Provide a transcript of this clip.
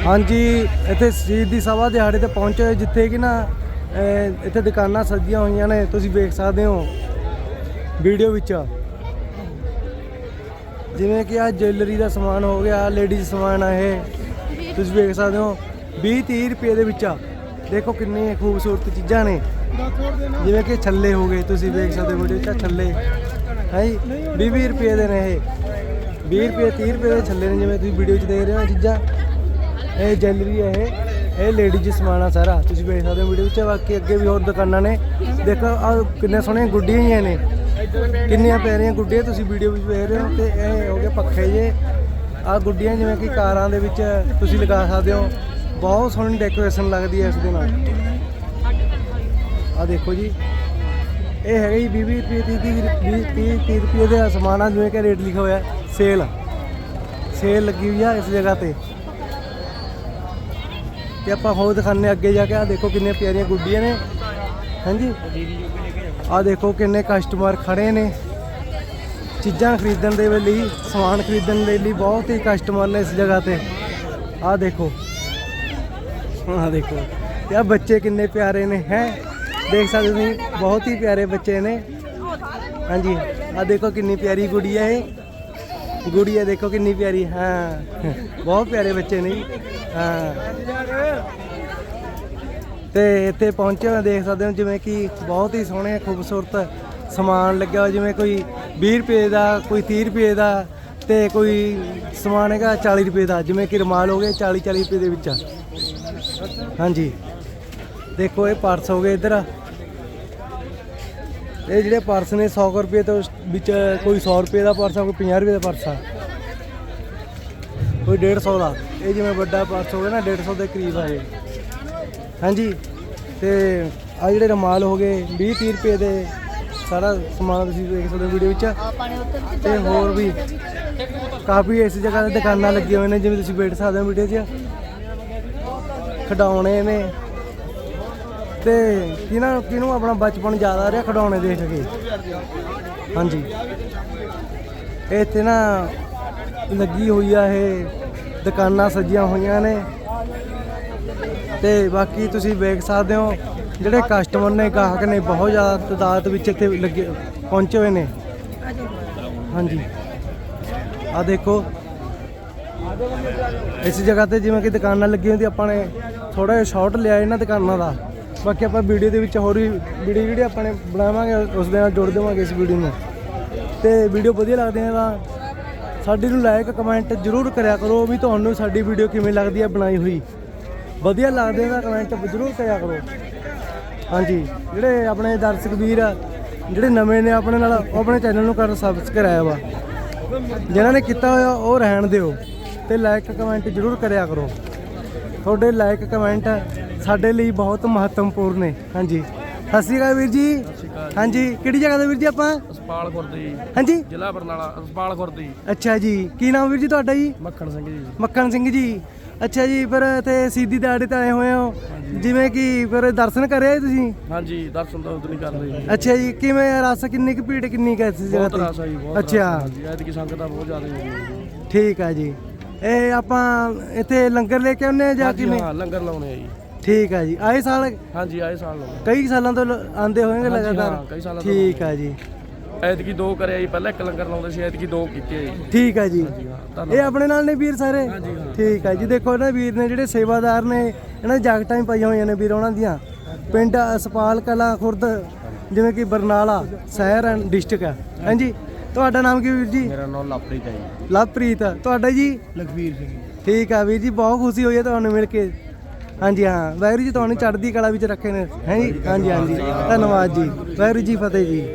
ਹਾਂਜੀ, ਇੱਥੇ ਸ਼ਹੀਦ ਦੀ ਸਭਾ ਦਿਹਾੜੇ ਤੇ ਪਹੁੰਚੇ ਜਿੱਥੇ ਕਿ ਨਾ ਇੱਥੇ ਦੁਕਾਨਾਂ ਸਜੀਆਂ ਹੋਈਆਂ ਨੇ, ਤੁਸੀਂ ਵੇਖ ਸਕਦੇ ਹੋ, ਵੀਡੀਓ ਵਿੱਚ। ਜਿਵੇਂ ਕਿ ਆ ਜੁਐਲਰੀ ਦਾ ਸਮਾਨ ਹੋ ਗਿਆ ਲੇਡੀਜ਼ ਸਮਾਨ ਆ ਇਹ, ਤੁਸੀਂ ਵੇਖ ਸਕਦੇ ਹੋ 20 30 ਰੁਪਏ ਦੇ ਵਿੱਚ ਆ। ਦੇਖੋ ਕਿੰਨੀ ਖੂਬਸੂਰਤ ਚੀਜ਼ਾਂ ਨੇ। ਜਿਵੇਂ ਕਿ ਛੱਲੇ ਹੋ ਗਏ, ਤੁਸੀਂ ਵੇਖ ਸਕਦੇ ਹੋ ਵੀਡੀਓ 'ਚ ਛੱਲੇ। ਹੈ ਜੀ 20 ਰੁਪਏ ਦੇ ਨੇ ਇਹ। 20 ਰੁਪਏ 30 ਰੁਪਏ ਦੇ ਛੱਲੇ ਨੇ, ਜਿਵੇਂ ਤੁਸੀਂ ਵੀਡੀਓ 'ਚ ਦੇਖ ਰਹੇ ਹੋ ਚੀਜ਼ਾਂ। ਇਹ ਜੈਲਰੀ ਹੈ ਇਹ। ਇਹ ਲੇਡੀਜ਼ ਸਮਾਨ ਆ ਸਾਰਾ। ਤੁਸੀਂ ਵੇਖ ਸਕਦੇ ਹੋ ਵੀਡੀਓ ਵਿੱਚ। ਬਾਕੀ ਅੱਗੇ ਵੀ ਹੋਰ ਦੁਕਾਨਾਂ ਨੇ। ਦੇਖੋ, ਆ ਕਿੰਨੇ ਸੋਹਣੀਆਂ ਗੁੱਡੀਆਂ ਹੀ ਨੇ। ਕਿੰਨੀਆਂ ਪਿਆਰੀਆਂ ਗੁੱਡੀਆਂ ਤੁਸੀਂ ਵੀਡੀਓ ਵਿੱਚ ਵੇਖ ਰਹੇ ਹੋ ਤੇ ਇਹ ਹੋ ਗਏ ਪੱਖੇ ਜੇ। ਆ ਗੁੱਡੀਆਂ ਜਿਵੇਂ ਕਿ ਕਾਰਾਂ ਦੇ ਵਿੱਚ ਤੁਸੀਂ ਲਗਾ ਸਕਦੇ ਹੋ। ਬਹੁਤ ਸੋਹਣੀ ਡੈਕੋਰੇਸ਼ਨ ਲੱਗਦੀ ਹੈ ਇਸ ਦੇ ਨਾਲ। ਆ ਦੇਖੋ ਜੀ। ਇਹ ਹੈਗਾ ਜੀ 20 ਰੁਪਏ 30 30 30 30 ਰੁਪਏ ਦਾ ਸਮਾਨ ਆ, ਜਿਵੇਂ ਕਿ ਰੇਟ ਲਿਖਿਆ ਹੋਇਆ। ਸੇਲ। ਸੇਲ ਲੱਗੀ ਹੋਈ ਆ ਇਸ ਜਗ੍ਹਾ ਤੇ। ਤੇ ਆਪਾਂ ਹੋਰ ਦਿਖਾਣੇ ਅੱਗੇ ਜਾ ਕੇ। ਆ ਦੇਖੋ ਕਿੰਨੀਆਂ ਪਿਆਰੀਆਂ ਗੁੱਡੀਆਂ ਨੇ। ਹਾਂਜੀ। ਆ ਦੇਖੋ ਕਿੰਨੇ ਕਸਟਮਰ ਖੜੇ ਨੇ। ਚੀਜ਼ਾਂ ਖਰੀਦਣ ਦੇ ਲਈ, ਸਮਾਨ ਖਰੀਦਣ ਦੇ ਲਈ ਬਹੁਤ ਹੀ ਕਸਟਮਰ ਨੇ ਇਸ ਜਗ੍ਹਾ ਤੇ। ਆ ਦੇਖੋ। ਆ ਦੇਖੋ। ਤੇ ਆ ਬੱਚੇ ਕਿੰਨੇ ਪਿਆਰੇ ਨੇ, ਹੈ? ਦੇਖ ਸਕਦੇ ਤੁਸੀਂ, ਬਹੁਤ ਹੀ ਪਿਆਰੇ ਬੱਚੇ ਨੇ। ਹਾਂਜੀ। ਆ ਦੇਖੋ ਕਿੰਨੀ ਪਿਆਰੀ ਗੁੜੀਆ ਹੈ ਗੁੜੀਆ ਦੇਖੋ ਕਿੰਨੀ ਪਿਆਰੀ, ਹਾਂ। ਬਹੁਤ ਪਿਆਰੇ ਬੱਚੇ ਨੇ ਜੀ। ਹਾਂ। ਤੇ ਇੱਥੇ ਪਹੁੰਚੇ ਹੋਏ ਦੇਖ ਸਕਦੇ ਹੋ ਜਿਵੇਂ ਕਿ ਬਹੁਤ ਹੀ ਸੋਹਣੇ ਖੂਬਸੂਰਤ ਸਮਾਨ ਲੱਗਿਆ ਹੋਇਆ, ਜਿਵੇਂ ਕੋਈ 20 ਰੁਪਏ ਦਾ, ਕੋਈ 30 ਰੁਪਏ ਦਾ ਤੇ ਕੋਈ ਸਮਾਨ ਹੈਗਾ 40 ਰੁਪਏ ਦਾ, ਜਿਵੇਂ ਕਿ ਰੁਮਾਲ ਹੋ ਗਏ 40 40 ਰੁਪਏ ਦੇ ਵਿੱਚ। ਹਾਂਜੀ। ਦੇਖੋ ਇਹ ਪਰਸ ਹੋ ਗਏ ਇੱਧਰ। ਇਹ ਜਿਹੜੇ ਪਰਸ ਨੇ 100 ਕੁ ਰੁਪਏ ਤੋਂ ਵਿੱਚ ਕੋਈ 100 ਰੁਪਏ ਦਾ ਪਰਸ ਆ, ਕੋਈ 50 ਰੁਪਏ ਦਾ ਪਰਸ ਆ। ਕੋਈ 150 ਦਾ। ਇਹ ਜਿਵੇਂ ਵੱਡਾ ਪਰਸ ਹੋਵੇ ਗਿਆ ਨਾ 150 ਦੇ ਕਰੀਬ ਆ ਇਹ। ਹਾਂਜੀ, ਤੇ ਆ ਜਿਹੜੇ ਰੁਮਾਲ ਹੋ ਗਏ 20 30 ਰੁਪਏ ਦੇ ਸਾਰਾ ਸਮਾਨ ਤੁਸੀਂ ਦੇਖ ਸਕਦੇ ਹੋ ਵੀਡੀਓ ਵਿੱਚ। ਤੇ ਹੋਰ ਵੀ ਕਾਫੀ ਇਸ ਜਗ੍ਹਾ ਤੇ ਦੁਕਾਨਾਂ ਲੱਗੀਆਂ ਹੋਈਆਂ ਨੇ, ਜਿਵੇਂ ਤੁਸੀਂ ਵੇਖ ਸਕਦੇ ਹੋ ਵੀਡੀਓ 'ਚ। ਖਿਡੌਣੇ ਨੇ ਤੇ ਕਿਹਨਾਂ ਕਿਹਨੂੰ ਆਪਣਾ ਬਚਪਨ ਜ਼ਿਆਦਾ ਰਿਹਾ ਖਿਡੌਣੇ ਦੇਖ ਕੇ? ਹਾਂਜੀ। ਇਹ ਇੱਥੇ ਨਾ ਲੱਗੀ ਹੋਈ ਆ ਇਹ ਦੁਕਾਨਾਂ ਸਜੀਆਂ ਹੋਈਆਂ ਨੇ। ਤੇ ਬਾਕੀ ਤੁਸੀਂ ਵੇਖ ਸਕਦੇ ਹੋ, ਜਿਹੜੇ ਕਸਟਮਰ ਨੇ, ਗਾਹਕ ਨੇ, ਬਹੁਤ ਜ਼ਿਆਦਾ ਤਦਾਦ ਵਿੱਚ ਇੱਥੇ ਲੱਗੇ, ਪਹੁੰਚੇ ਹੋਏ ਨੇ। ਹਾਂਜੀ। ਆ ਦੇਖੋ। ਇਸ ਜਗ੍ਹਾ ਤੇ ਜਿਵੇਂ ਕਿ ਦੁਕਾਨਾਂ ਲੱਗੀਆਂ ਹੁੰਦੀਆਂ, ਆਪਾਂ ਨੇ ਥੋੜਾ ਜਿਹਾ ਸ਼ਾਰਟ ਲਿਆ ਇਹਨਾਂ ਦੁਕਾਨਾਂ ਦਾ। ਬਾਕੀ ਆਪਾਂ ਵੀਡੀਓ ਦੇ ਵਿੱਚ ਹੋਰ ਵੀ ਵੀਡੀਓ ਜਿਹੜੀ ਆਪਾਂ ਨੇ ਬਣਾਵਾਂਗੇ, ਉਸ ਦੇ ਨਾਲ ਜੋੜ ਦੇਵਾਂਗੇ ਇਸ ਵੀਡੀਓ ਨੂੰ। ਤੇ ਵੀਡੀਓ ਵਧੀਆ ਲੱਗਦੀ ਹੈ ਤਾਂ ਸਾਡੀ ਨੂੰ ਲਾਈਕ ਕਮੈਂਟ ਜ਼ਰੂਰ ਕਰਿਆ ਕਰੋ ਵੀ ਤੁਹਾਨੂੰ ਸਾਡੀ ਵੀਡੀਓ ਕਿਵੇਂ ਲੱਗਦੀ ਹੈ ਬਣਾਈ ਹੋਈ। ਵਧੀਆ ਲੱਗਦੇ ਤਾਂ ਕਮੈਂਟ ਜ਼ਰੂਰ ਕਰਿਆ ਕਰੋ। ਹਾਂਜੀ, ਜਿਹੜੇ ਆਪਣੇ ਦਰਸ਼ਕ ਵੀਰ ਆ, ਜਿਹੜੇ ਨਵੇਂ ਨੇ ਆਪਣੇ ਨਾਲ, ਉਹ ਆਪਣੇ ਚੈਨਲ ਨੂੰ ਕਰ ਸਬਸਕ੍ਰਾਈਬ ਆ। ਜਿਨ੍ਹਾਂ ਨੇ ਕੀਤਾ ਹੋਇਆ, ਉਹ ਰਹਿਣ ਦਿਓ। ਤੇ ਲਾਈਕ ਕਮੈਂਟ ਜ਼ਰੂਰ ਕਰਿਆ ਕਰੋ। ਤੁਹਾਡੇ ਲਾਈਕ ਕਮੈਂਟ ਸਾਡੇ ਲਈ ਬਹੁਤ ਮਹੱਤਵਪੂਰਨ ਨੇ। ਹਾਂਜੀ। ਸਤਿ ਸ਼੍ਰੀ ਅਕਾਲ ਵੀਰ ਜੀ। ਹਾਂਜੀ ਕਿਹੜੀ ਜਗ੍ਹਾ ਤੋਂ ਵੀਰ ਜੀ ਆਪਾਂ? ਅਸਪਾਲ ਖੁਰਦੀ ਹਾਂਜੀ। ਜ਼ਿਲ੍ਹਾ ਬਰਨਾਲਾ ਅਸਪਾਲ ਖੁਰਦੀ ਅੱਛਾ ਜੀ। ਕੀ ਨਾਮ ਵੀਰ ਜੀ ਤੁਹਾਡਾ ਜੀ? ਮੱਖਣ ਸਿੰਘ ਜੀ। ਮੱਖਣ ਸਿੰਘ ਜੀ। ਅੱਛਾ ਜੀ ਪਰ ਇੱਥੇ ਸਿੱਧੀ ਦਾੜੇ ਤੇ ਆਏ ਹੋਏ ਹੋ। ਜਿਵੇਂ ਕਿ ਫਿਰ ਦਰਸ਼ਨ ਕਰਿਆ ਤੁਸੀਂ? ਹਾਂਜੀ ਦਰਸ਼ਨ ਤਾਂ ਉਦੋਂ ਕਰਦੇ ਜੀ। ਅੱਛਾ ਜੀ ਕਿਵੇਂ ਰਸ ਕਿੰਨੀ ਕੁ ਭੀੜ ਕਿੰਨੀ ਕੁ ਇਸ ਜਗ੍ਹਾ ਬਹੁਤ ਰਸ ਆ ਜੀ ਤੇ ਬਹੁਤ ਅੱਛਾ। ਹਾਂਜੀ ਐਤਕੀ ਸੰਗਤਾਂ ਬਹੁਤ ਜ਼ਿਆਦਾ ਠੀਕ ਆ ਜੀ। ਇਹ ਆਪਾਂ ਇੱਥੇ ਲੰਗਰ ਲੈ ਕੇ ਆਉਂਦੇ ਆ ਜਾਂ ਕਿਵੇਂ? ਹਾਂ ਲੰਗਰ ਲਾਉਣੇ ਆ ਜੀ। ਠੀਕ ਆ ਜੀ। ਆਏ ਸਾਲ ਹਾਂਜੀ ਆਏ ਸਾਲ ਕਈ ਸਾਲਾਂ ਤੋਂ ਲ- ਆਉਂਦੇ ਹੋਣਗੇ ਹਾਂਜੀ, ਹਾਂ, ਲਗਾਤਾਰ? ਕਈ ਸਾਲਾਂ ਤੋਂ ਠੀਕ ਆ ਜੀ। ਐਤਕੀ ਦੋ ਕਰਿਆ ਜੀ ਪਹਿਲਾਂ ਇੱਕ ਲੰਗਰ ਲਾਉਂਦੇ ਸੀ ਐਤਕੀ ਦੋ ਕੀਤੇ ਆ ਜੀ। ਠੀਕ ਆ ਜੀ। ਹਾਂ ਇਹ ਧੰਨਵਾਦ ਆਪਣੇ ਨਾਲ ਨੇ ਵੀਰ ਸਾਰੇ। ਠੀਕ ਆ ਜੀ। ਦੇਖੋ ਇਹਨਾਂ ਵੀਰ ਨੇ ਜਿਹੜੇ ਸੇਵਾਦਾਰ ਨੇ ਇਹਨਾਂ ਦੀ ਜਾਕਟਾਂ ਹੀ ਪਾਈਆਂ ਹੋਈਆਂ ਨੇ ਵੀਰ ਉਹਨਾਂ ਦੀਆਂ। ਪਿੰਡ ਅਸਪਾਲ ਕਲਾ ਖੁਰਦ ਜਿਵੇਂ ਕਿ ਬਰਨਾਲਾ ਸ਼ਹਿਰ ਐਂਡ ਡਿਸਟ੍ਰਿਕਟ ਹੈ ਹਾਂਜੀ ਤੁਹਾਡਾ ਨਾਮ ਕੀ ਵੀਰ ਜੀ? ਮੇਰਾ ਨਾਮ ਲਵਪ੍ਰੀਤ ਹੈ ਜੀ। ਲਵਪ੍ਰੀਤ। ਤੁਹਾਡਾ ਜੀ? ਲਖਵੀਰ ਸਿੰਘ ਠੀਕ ਆ ਵੀਰ ਜੀ ਬਹੁਤ ਖੁਸ਼ੀ ਹੋਈ ਹੈ ਤੁਹਾਨੂੰ ਮਿਲ ਕੇ। ਹਾਂਜੀ, ਹਾਂ। ਵਾਹਿਗੁਰੂ ਜੀ, ਤੁਹਾਨੂੰ ਚੜ੍ਹਦੀ ਕਲਾ ਵਿੱਚ ਰੱਖੇ ਨੇ। ਹੈ ਜੀ? ਹਾਂਜੀ ਹਾਂਜੀ। ਧੰਨਵਾਦ ਜੀ। ਵਾਹਿਗੁਰੂ ਜੀ, ਫਤਿਹ ਜੀ।